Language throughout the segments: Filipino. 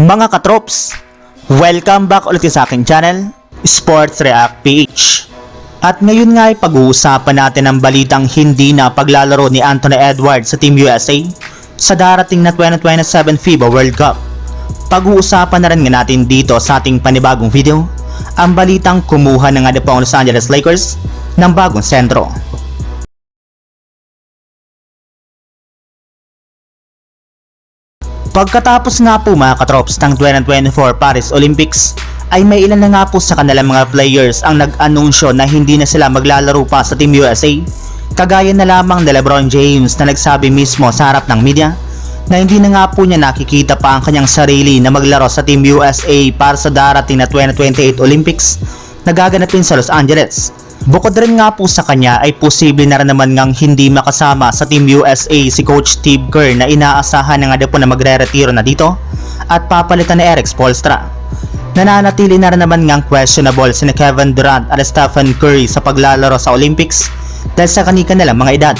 Mga katrops, welcome back ulit sa aking channel, Sports React PH. At ngayon nga ay pag-uusapan natin ang balitang hindi na paglalaro ni Anthony Edwards sa Team USA sa darating na 2027 FIBA World Cup. Pag-uusapan na rin nga natin dito sa ating panibagong video ang balitang kumuha ng nga Los Angeles Lakers ng bagong sentro. Pagkatapos nga po mga katrops ng 2024 Paris Olympics, ay may ilan na nga po sa kanilang mga players ang nag-anunsyo na hindi na sila maglalaro pa sa Team USA. Kagaya na lamang ni Lebron James na nagsabi mismo sa harap ng media na hindi na nga po niya nakikita pa ang kanyang sarili na maglaro sa Team USA para sa darating na 2028 Olympics na gaganapin sa Los Angeles. Bukod rin nga po sa kanya ay posible na rin naman ngang hindi makasama sa Team USA si Coach Steve Kerr na inaasahan na nga po na magre-retiro na dito at papalitan ni Eric Spoelstra. Nananatili na rin naman ngang questionable si Kevin Durant at Stephen Curry sa paglalaro sa Olympics dahil sa kanika nilang mga edad.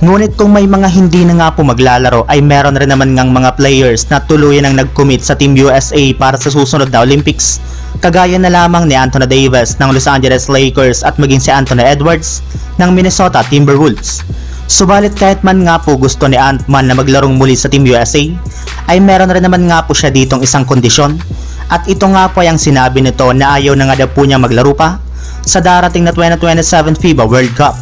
Ngunit kung may mga hindi na nga po maglalaro ay meron rin naman ngang mga players na tuluyan ang nag-commit sa Team USA para sa susunod na Olympics. Kagaya na lamang ni Anthony Davis ng Los Angeles Lakers at maging si Anthony Edwards ng Minnesota Timberwolves. Subalit kahit man nga po gusto ni Ant-Man na maglarong muli sa Team USA, ay meron rin naman nga po siya ditong isang kondisyon at ito nga po ay ang sinabi nito na ayaw na nga daw po niya maglaro pa sa darating na 2027 FIBA World Cup.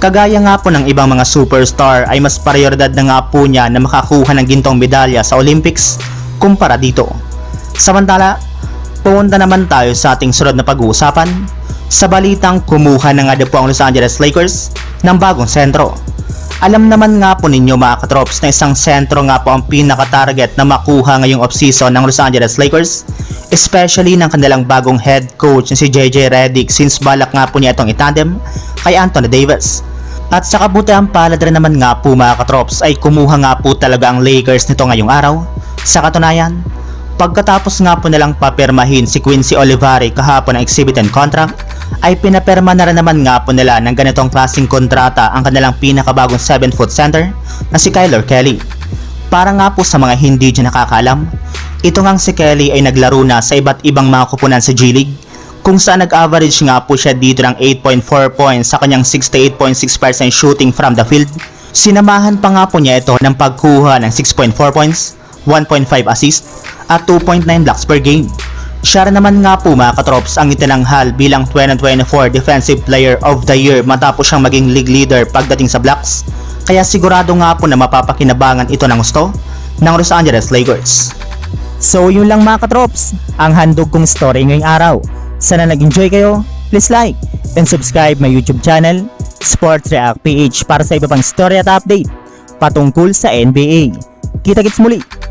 Kagaya nga po ng ibang mga superstar ay mas prioridad na nga po niya na makakuha ng gintong medalya sa Olympics kumpara dito. Samantala, pumunta naman tayo sa ating sunod na pag-uusapan sa balitang kumuha na nga daw po ang Los Angeles Lakers ng bagong sentro. Alam naman nga po ninyo mga katrops na isang sentro nga po ang pinaka-target na makuha ngayong offseason ng Los Angeles Lakers especially ng kanilang bagong head coach na si JJ Redick since balak nga po niya itong itandem kay Anthony Davis. At sa kabutihan palad rin naman nga po mga katrops ay kumuha nga po talaga ang Lakers nito ngayong araw. Sa katunayan, pagkatapos nga po nilang papirmahin si Quincy Olivari kahapon ng exhibit and contract, ay pinaperma na rin naman nga po nila ng ganitong klaseng kontrata ang kanilang pinakabagong 7 foot center na si Kyler Kelly. Para nga po sa mga hindi dyan nakakalam, ito ngang si Kelly ay naglaro na sa iba't ibang mga kupunan sa G-League kung saan nag-average nga po siya dito ng 8.4 points sa kanyang 68.6% shooting from the field. Sinamahan pa nga po niya ito ng pagkuha ng 6.4 points, 1.5 assist, at 2.9 blocks per game. Siya naman nga po mga katrops ang itinanghal bilang 2024 Defensive Player of the Year matapos siyang maging league leader pagdating sa blocks. Kaya sigurado nga po na mapapakinabangan ito ng gusto ng Los Angeles Lakers. So yun lang mga katrops, ang handog kong story ngayong araw. Sana nag-enjoy kayo, please like and subscribe my YouTube channel, Sports React PH para sa iba pang story at update patungkol sa NBA. Kita-kits muli